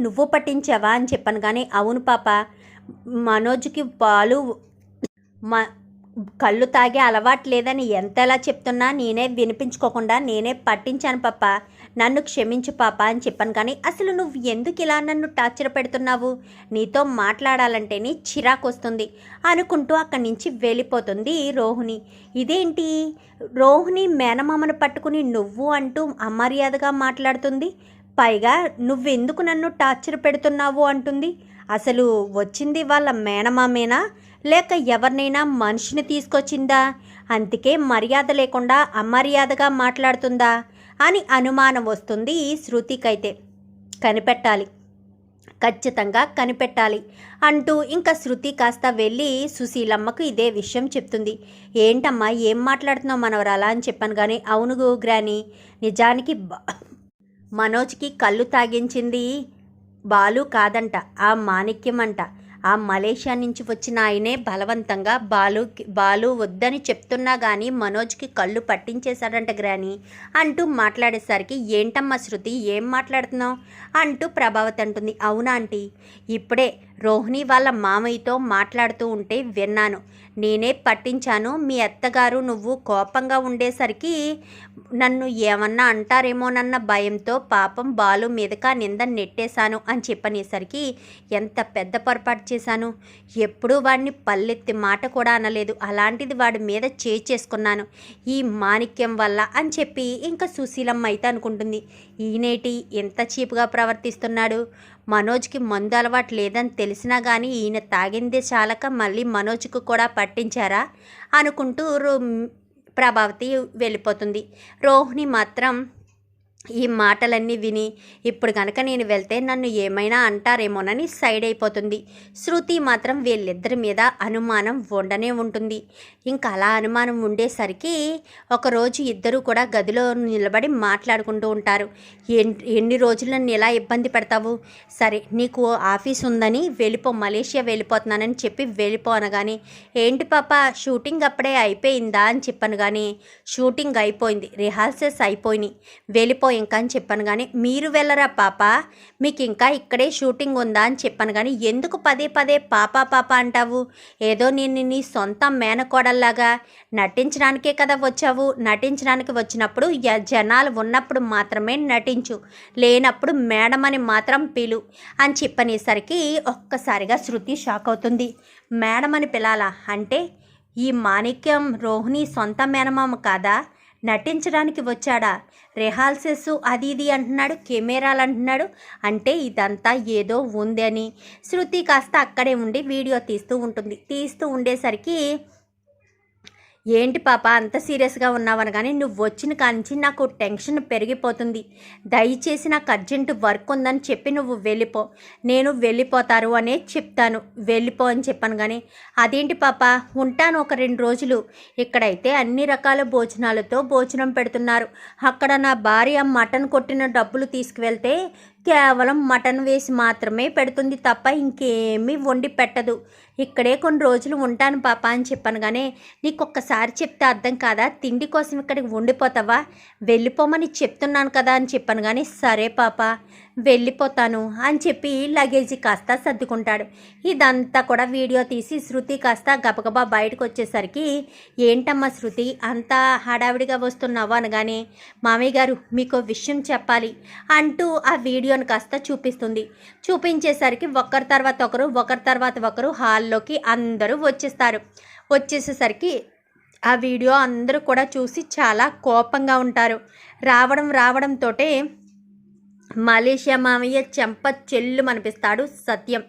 నువ్వు పట్టించావా అని చెప్పాను కానీ అవును పాప మనోజ్కి పాలు మ కళ్ళు తాగే అలవాటు లేదని ఎంతలా చెప్తున్నా నేనే వినిపించుకోకుండా నేనే పట్టించాను పాప. నన్ను క్షమించు పాప అని చెప్పాను కానీ అసలు నువ్వు ఎందుకు ఇలా నన్ను టార్చర్ పెడుతున్నావు? నీతో మాట్లాడాలంటేనే చిరాకు వస్తుంది అనుకుంటూ అక్కడి నుంచి వెళ్ళిపోతుంది రోహిణి. ఇదేంటి? రోహిణి మేనమామను పట్టుకుని నువ్వు అంటూ అమర్యాదగా మాట్లాడుతుంది? పైగా నువ్వెందుకు నన్ను టార్చర్ పెడుతున్నావు అంటుంది. అసలు వచ్చింది వాళ్ళ మేనమామేనా? లేక ఎవరినైనా మనిషిని తీసుకొచ్చిందా? అందుకే మర్యాద లేకుండా అమర్యాదగా మాట్లాడుతుందా? అని అనుమానం వస్తుంది శృతికైతే. కనిపెట్టాలి. ఖచ్చితంగా కనిపెట్టాలి అంటూ ఇంకా శృతి కాస్త వెళ్ళి సుశీలమ్మకు ఇదే విషయం చెప్తుంది. ఏంటమ్మా ఏం మాట్లాడుతున్నావు మనవరాలా? అని చెప్పాను కానీ అవును గ్రాని నిజానికి మనోజ్కి కళ్ళు తాగించింది బాలు కాదంట ఆ మాణిక్యం అంట ఆ మలేషియా నుంచి వచ్చిన ఆయనే బలవంతంగా బాలు బాలు వద్దని చెప్తున్నా కానీ మనోజ్కి కళ్ళు పట్టించేశాడంట గ్రాని. అంటూ మాట్లాడేసరికి ఏంటమ్మా శృతి ఏం మాట్లాడుతున్నావు? అంటూ ప్రభావతి అంటుంది. అవునా ఆంటీ ఇప్పుడే రోహిణి వాళ్ళ మామయ్యతో మాట్లాడుతూ ఉంటే విన్నాను. నేనే పట్టించాను. మీ అత్తగారు నువ్వు కోపంగా ఉండేసరికి నన్ను ఏమన్నా అంటారేమోనన్న భయంతో పాపం బాలు మీదక నింద నెట్టేశాను అని చెప్పనేసరికి ఎంత పెద్ద పొరపాటు చేశాను? ఎప్పుడూ వాడిని పల్లెత్తి మాట కూడా అనలేదు. అలాంటిది వాడి మీద చేసుకున్నాను. ఈ మాణిక్యం వల్ల అని చెప్పి ఇంకా సుశీలమ్మ అయితే అనుకుంటుంది. ఈయనేటి ఎంత చీప్గా ప్రవర్తిస్తున్నాడు? మనోజ్కి మందు అలవాటు లేదని తెలిసినా కానీ ఈయన తాగిందే చాలక మళ్ళీ మనోజ్కు కూడా పట్టించారా? అనుకుంటూ రో- ప్రభావతి వెళ్ళిపోతుంది. రోహిణి మాత్రం ఈ మాటలన్నీ విని ఇప్పుడు కనుక నేను వెళ్తే నన్ను ఏమైనా అంటారేమోనని సైడ్ అయిపోతుంది. శృతి మాత్రం వీళ్ళిద్దరి మీద అనుమానం ఉండనే ఉంటుంది. ఇంకా అలా అనుమానం ఉండేసరికి ఒకరోజు ఇద్దరు కూడా గదిలో నిలబడి మాట్లాడుకుంటూ ఉంటారు. ఎన్ ఎన్ని రోజులు నన్ను ఎలా ఇబ్బంది పెడతావు? సరే నీకు ఆఫీస్ ఉందని వెళ్ళిపో మలేషియా వెళ్ళిపోతున్నానని చెప్పి వెళ్ళిపో అనగానే ఏంటి పాప షూటింగ్ అప్పుడే అయిపోయిందా అని చెప్పాను కానీ షూటింగ్ అయిపోయింది రిహార్సల్స్ అయిపోయినాయి. వెళ్ళిపో ఇంకా అని చెప్పాను కానీ మీరు వెళ్ళరా పాప? మీకు ఇంకా ఇక్కడే షూటింగ్ ఉందా అని చెప్పాను కానీ ఎందుకు పదే పదే పాప పాప అంటావు? ఏదో నేను నీ సొంత మేనకోడల్లాగా నటించడానికే కదా వచ్చావు. నటించడానికి వచ్చినప్పుడు య- జనాలు ఉన్నప్పుడు మాత్రమే నటించు. లేనప్పుడు మేడం అని మాత్రం పిలు అని చెప్పనేసరికి ఒక్కసారిగా శృతి షాక్ అవుతుంది. మేడం అని పిలాలా? అంటే ఈ మాణిక్యం రోహిణి సొంత మేనమామ కాదా? నటించడానికి వచ్చాడా? రిహార్సెస్ అది ఇది అంటున్నాడు కెమెరాలు అంటున్నాడు అంటే ఇదంతా ఏదో ఉందని. శృతి కాస్త అక్కడే ఉండి వీడియో తీస్తూ ఉంటుంది. తీస్తూ ఉండేసరికి ఏంటి పాప అంత సీరియస్గా ఉన్నావని కానీ నువ్వు వచ్చిన కానించి నాకు టెన్షన్ పెరిగిపోతుంది. దయచేసి నాకు అర్జెంటు వర్క్ ఉందని చెప్పి నువ్వు వెళ్ళిపో. నేను వెళ్ళిపోతారు అనే చెప్తాను. వెళ్ళిపో అని చెప్పాను కానీ అదేంటి పాప ఉంటాను ఒక రెండు రోజులు. ఇక్కడైతే అన్ని రకాల భోజనాలతో భోజనం పెడుతున్నారు. అక్కడ నా భార్య మటన్ కొట్టిన డబ్బులు తీసుకువెళ్తే కేవలం మటన్ వేసి మాత్రమే పెడుతుంది తప్ప ఇంకేమీ వండి పెట్టదు. ఇక్కడే కొన్ని రోజులు ఉంటాను పాప అని చెప్పాను కానీ నీకు ఒక్కసారి చెప్తే అర్థం కాదా? తిండి కోసం ఇక్కడికి వండిపోతావా? వెళ్ళిపోమని చెప్తున్నాను కదా అని చెప్పాను కానీ సరే పాప. వెళ్ళిపోతాను అని చెప్పి లగేజీ కాస్త సర్దుకుంటాడు. ఇదంతా కూడా వీడియో తీసి శృతి కాస్త గబగబా బయటకు వచ్చేసరికి ఏంటమ్మా శృతి అంత హడావిడిగా వస్తున్నావు అనగానే మామయ్య గారు మీకు విషయం చెప్పాలి అంటూ ఆ వీడియోని కాస్త చూపిస్తుంది. చూపించేసరికి ఒకరి తర్వాత ఒకరు ఒకరి తర్వాత ఒకరు హాల్లోకి అందరూ వచ్చేస్తారు. వచ్చేసేసరికి ఆ వీడియో అందరూ కూడా చూసి చాలా కోపంగా ఉంటారు. రావడం రావడంతోటే మలేషియా మామయ్య చెంప చెల్లు అనిపిస్తాడు సత్యం.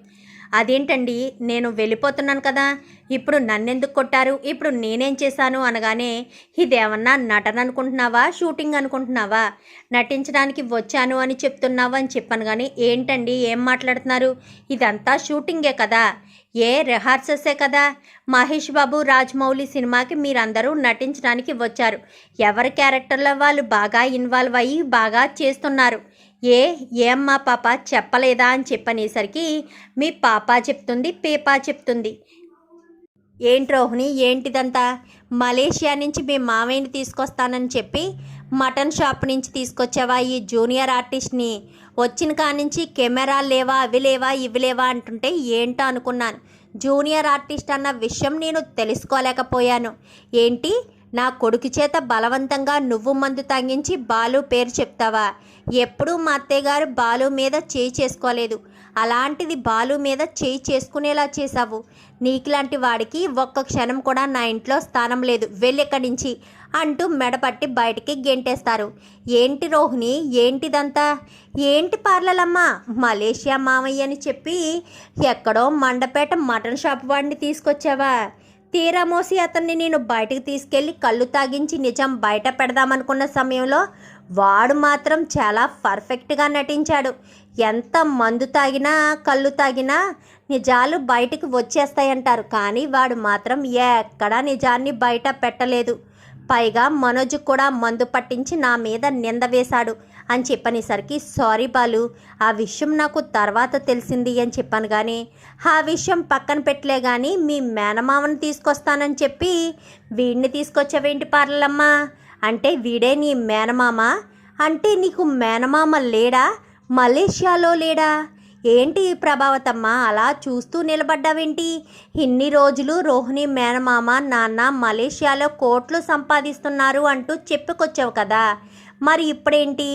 అదేంటండి? నేను వెళ్ళిపోతున్నాను కదా. ఇప్పుడు నన్నెందుకు కొట్టారు? ఇప్పుడు నేనేం చేశాను అనగానే ఇదేమన్నా నటన అనుకుంటున్నావా? షూటింగ్ అనుకుంటున్నావా? నటించడానికి వచ్చాను అని చెప్తున్నావా అని చెప్పాను కానీ ఏంటండి? ఏం మాట్లాడుతున్నారు? ఇదంతా షూటింగే కదా. ఏ రిహార్సల్సే కదా? మహేష్ బాబు రాజమౌళి సినిమాకి మీరందరూ నటించడానికి వచ్చారు. ఎవరి క్యారెక్టర్లో వాళ్ళు బాగా ఇన్వాల్వ్ అయ్యి బాగా చేస్తున్నారు? ఏ ఏమ్మా పాప చెప్పలేదా అని చెప్పనేసరికి మీ పాప చెప్తుంది పేపా చెప్తుంది. ఏంటి రోహిణి ఏంటిదంతా? మలేషియా నుంచి మీ మామయ్యని తీసుకొస్తానని చెప్పి మటన్ షాప్ నుంచి తీసుకొచ్చావా ఈ జూనియర్ ఆర్టిస్ట్ని? వచ్చిన నుంచి కెమెరాలు లేవా అవి లేవా ఇవి లేవా అంటుంటే ఏంటో అనుకున్నాను. జూనియర్ ఆర్టిస్ట్ అన్న విషయం నేను తెలుసుకోలేకపోయాను. ఏంటి? నా కొడుకు చేత బలవంతంగా నువ్వు మందు తాగించి బాలు పేరు చెప్తావా? ఎప్పుడూ మా అత్తయ్య గారు బాలు మీద చేయి చేసుకోలేదు. అలాంటిది బాలు మీద చేయి చేసుకునేలా చేశావు. నీకులాంటి వాడికి ఒక్క క్షణం కూడా నా ఇంట్లో స్థానం లేదు. వెళ్ళెక్కడి నుంచి అంటూ మెడపట్టి బయటికి గెంటేస్తారు. ఏంటి రోహిణి? ఏంటిదంతా? ఏంటి పార్లలమ్మ? మలేషియా మామయ్య అని చెప్పి ఎక్కడో మండపేట మటన్ షాప్ వాడిని తీసుకొచ్చావా? తీరా మోసి అతన్ని నేను బయటకు తీసుకెళ్ళి కళ్ళు తాగించి నిజం బయట పెడదామనుకున్న సమయంలో వాడు మాత్రం చాలా పర్ఫెక్ట్గా నటించాడు. ఎంత మందు తాగినా కళ్ళు తాగినా నిజాలు బయటకు వచ్చేస్తాయంటారు. కానీ వాడు మాత్రం ఎక్కడా నిజాన్ని బయట పెట్టలేదు. పైగా మనోజ్ కూడా మందు పట్టించి నా మీద నింద వేశాడు. అని చెప్పనేసరికి సారీ బాలు ఆ విషయం నాకు తర్వాత తెలిసింది అని చెప్పాను కానీ ఆ విషయం పక్కన పెట్టలే కానీ మీ మేనమామని తీసుకొస్తానని చెప్పి వీడిని తీసుకొచ్చావేంటి పార్లమ్మా అంటే వీడే నీ మేనమామ? అంటే నీకు మేనమామ లేడా? మలేషియాలో లేడా? ఏంటి ప్రభావతమ్మ? అలా చూస్తూ నిలబడ్డావేంటి? ఇన్ని రోజులు రోహిణి మేనమామ నాన్న మలేషియాలో కోట్లు సంపాదిస్తున్నారు అంటూ చెప్పుకొచ్చావు కదా. మరి ఇప్పుడేంటి?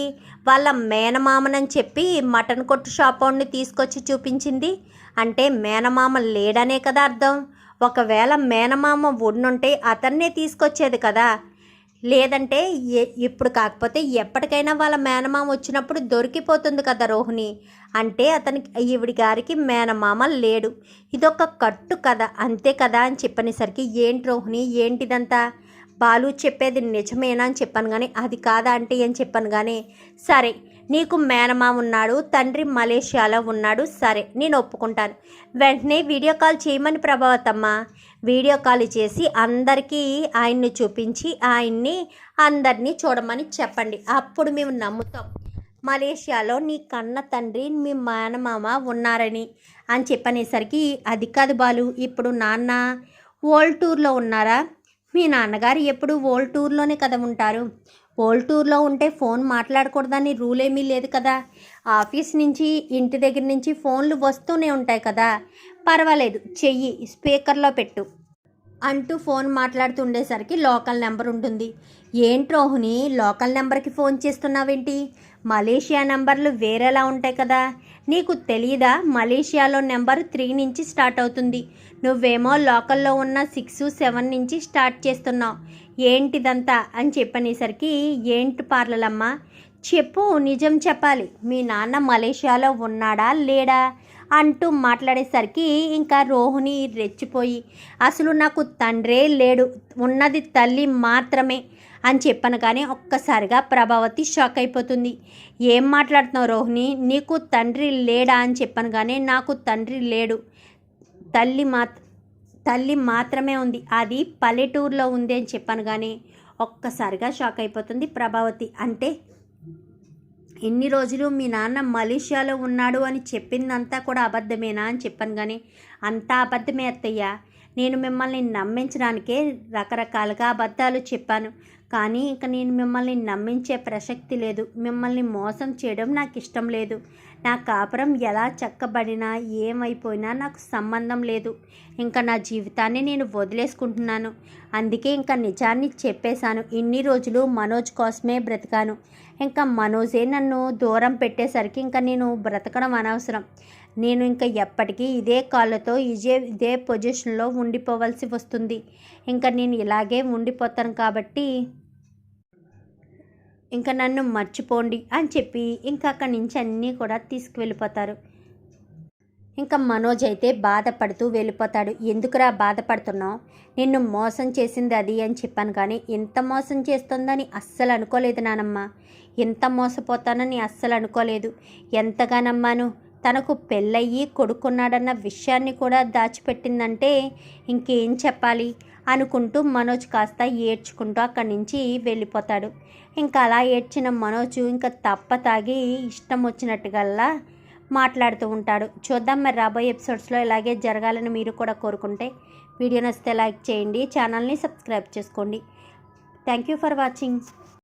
వాళ్ళ మేనమామనని చెప్పి మటన్ కొట్టు షాప్ వాడిని తీసుకొచ్చి చూపించింది. అంటే మేనమామ లేడనే కదా అర్థం. ఒకవేళ మేనమామ ఉండుంటే అతన్నే తీసుకొచ్చేది కదా. లేదంటే ఇప్పుడు కాకపోతే ఎప్పటికైనా వాళ్ళ మేనమామ వచ్చినప్పుడు దొరికిపోతుంది కదా రోహిణి. అంటే అతనికి ఈవిడి గారికి మేనమామ లేడు. ఇదొక కట్టు కథ అంతే కదా అని చెప్పనేసరికి ఏంటి రోహిణి? ఏంటిదంతా? బాలు చెప్పేది నిజమేనా అని చెప్పాను కానీ అది కాదా అంటే అని చెప్పాను కానీ సరే నీకు మేనమా ఉన్నాడు తండ్రి మలేషియాలో ఉన్నాడు సరే నేను ఒప్పుకుంటాను. వెంటనే వీడియో కాల్ చేయమని ప్రభావతమ్మ. వీడియో కాల్ చేసి అందరికీ ఆయన్ని చూపించి ఆయన్ని అందరినీ చూడమని చెప్పండి. అప్పుడు మేము నమ్ముతాం. మలేషియాలో నీ కన్న తండ్రి మీ మేనమామ ఉన్నారని అని చెప్పనేసరికి అది కాదు బాలు ఇప్పుడు నాన్న ఓల్డ్ టూర్లో ఉన్నారా? మీ నాన్నగారు ఎప్పుడు ఓల్డ్ టూర్లోనే కదా ఉంటారు. ఓల్డ్ టూర్లో ఉంటే ఫోన్ మాట్లాడకూడదని రూల్ ఏమీ లేదు కదా. ఆఫీస్ నుంచి ఇంటి దగ్గర నుంచి ఫోన్లు వస్తూనే ఉంటాయి కదా. పర్వాలేదు చెయ్యి స్పీకర్లో పెట్టు. అంటూ ఫోన్ మాట్లాడుతుండేసరికి లోకల్ నెంబర్ ఉంటుంది. ఏంటి రోహిణి లోకల్ నెంబర్కి ఫోన్ చేస్తున్నావేంటి? మలేషియా నెంబర్లు వేరేలా ఉంటాయి కదా. నీకు తెలియదా మలేషియాలో నెంబర్ త్రీ నుంచి స్టార్ట్ అవుతుంది. నువ్వేమో లోకల్లో ఉన్న సిక్స్ సెవెన్ నుంచి స్టార్ట్ చేస్తున్నావు. ఏంటిదంతా? అని చెప్పనేసరికి ఏంటి పార్లలమ్మ? చెప్పు నిజం చెప్పాలి. మీ నాన్న మలేషియాలో ఉన్నాడా లేడా? అంటూ మాట్లాడేసరికి ఇంకా రోహిణి రెచ్చిపోయి అసలు నాకు తండ్రే లేడు. ఉన్నది తల్లి మాత్రమే. అని చెప్పాను కానీ ఒక్కసారిగా ప్రభావతి షాక్ అయిపోతుంది. ఏం మాట్లాడుతున్నావు రోహిణి? నీకు తండ్రి లేడా? అని చెప్పాను కానీ నాకు తండ్రి లేడు. తల్లి మాత్ తల్లి మాత్రమే ఉంది. అది పల్లెటూరులో ఉంది అని చెప్పాను కానీ ఒక్కసారిగా షాక్ అయిపోతుంది ప్రభావతి. అంటే ఎన్ని రోజులు మీ నాన్న మలేషియాలో ఉన్నాడు అని చెప్పిందంతా కూడా అబద్ధమేనా? అని చెప్పాను కానీ అంతా అబద్ధమే అత్తయ్య. నేను మిమ్మల్ని నమ్మించడానికే రకరకాలుగా అబద్ధాలు చెప్పాను. కానీ ఇక నేను మిమ్మల్ని నమ్మించే ప్రసక్తి లేదు. మిమ్మల్ని మోసం చేయడం నాకు ఇష్టం లేదు. నా కాపురం ఎలా చక్కబడినా ఏమైపోయినా నాకు సంబంధం లేదు. ఇంకా నా జీవితాన్ని నేను వదిలేసుకుంటున్నాను. అందుకే ఇంకా నిజాన్ని చెప్పేశాను. ఇన్ని రోజులు మనోజ్ కోసమే బ్రతికాను. ఇంకా మనోజే నన్ను దూరం పెట్టేసరికి ఇంకా నేను బ్రతకడం అనవసరం. నేను ఇంకా ఎప్పటికీ ఇదే కాళ్ళతో ఇదే ఇదే పొజిషన్లో ఉండిపోవాల్సి వస్తుంది. ఇంకా నేను ఇలాగే ఉండిపోతాను కాబట్టి ఇంకా నన్ను మర్చిపోండి అని చెప్పి ఇంకా అక్కడి నుంచి అన్నీ కూడా తీసుకువెళ్ళిపోతారు. ఇంకా మనోజ్ అయితే బాధపడుతూ వెళ్ళిపోతాడు. ఎందుకురా బాధపడుతున్నావు? నిన్ను మోసం చేసింది అది అని చెప్పాను కానీ ఎంత మోసం చేస్తుందని అస్సలు అనుకోలేదు నానమ్మ. ఎంత మోసపోతానని అస్సలు అనుకోలేదు. ఎంతగా నమ్మాను తనకు పెళ్ళయ్యి కొడుకున్నాడన్న విషయాన్ని కూడా దాచిపెట్టిందంటే ఇంకేం చెప్పాలి? అనుకుంటూ మనోజ్ కాస్త ఏడ్చుకుంటూ అక్కడి నుంచి వెళ్ళిపోతాడు. ఇంకా అలా ఏడ్చిన మనోజ్ ఇంకా తప్ప తాగి ఇష్టం వచ్చినట్టుగల్లా మాట్లాడుతూ ఉంటాడు. చూద్దాం మరి రాబోయే ఎపిసోడ్స్లో ఇలాగే జరగాలని మీరు కూడా కోరుకుంటే వీడియో నచ్చితే లైక్ చేయండి ఛానల్ని సబ్స్క్రైబ్ చేసుకోండి. Thank you for watching